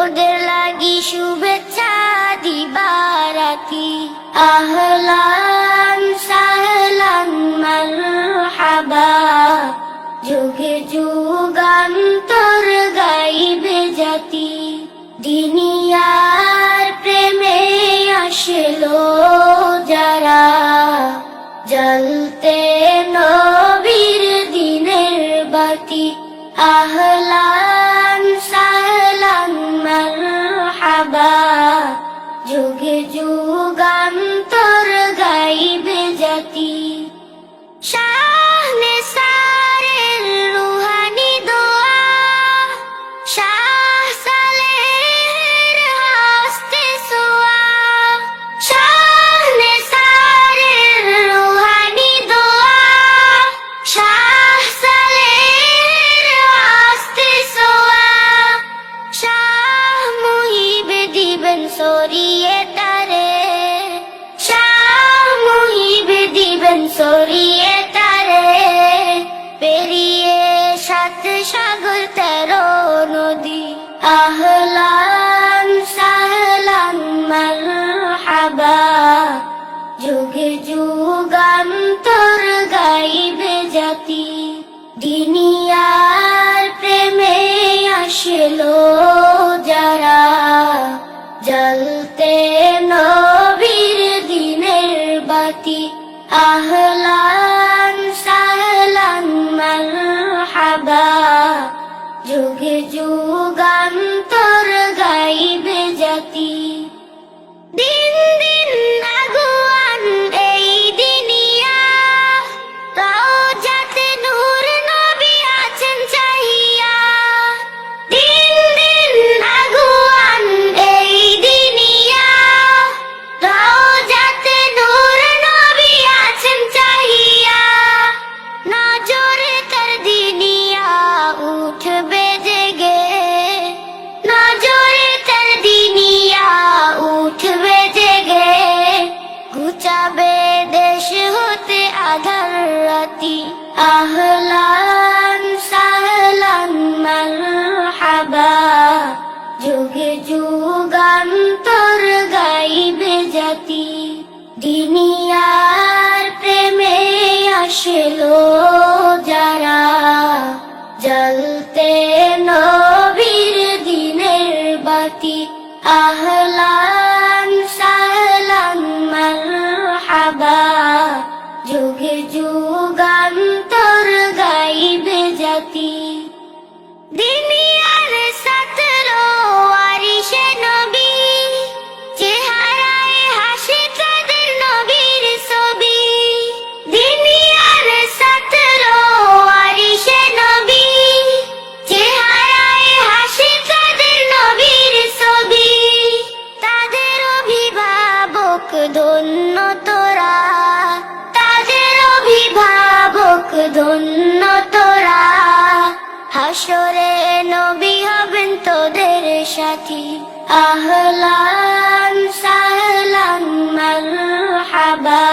তোদের লাগি শুভেচ্ছা দিবারাতি। আহলান সাহলান মারহাবা। যুগে যুগান্তর গাইবে জাতি। দিনিয়ার প্রেমে আসলো যারা। জলতে নবীর দিনের বাতি। আহলা যোগে যোগ even sorry. الغرة أهلا سهلا مرحبا. যুগ যুগান্তর গাইবে জাতি। দিনিয়ার প্রেমে আসলো। হাসরে নবী হবেন তোদের সাথী। আহলান সাহলান মারহাবা।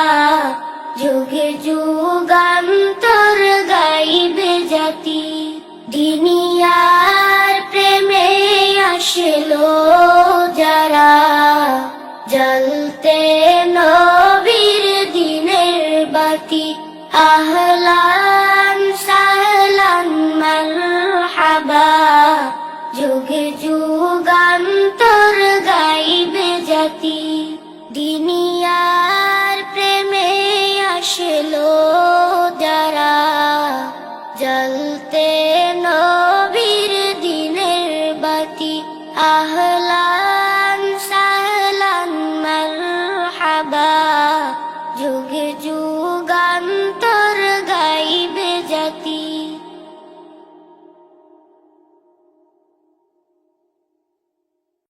যুগে যুগান্তর গাইবে জাতি। দিনিয়ার প্রেমে আসলো যারা। জ্বলতে নবীর দিনের বাতি। আহলান যুগান্তর গাইবে জাতি। দিনিয়ার প্রেমে আসলো যারা। জলতে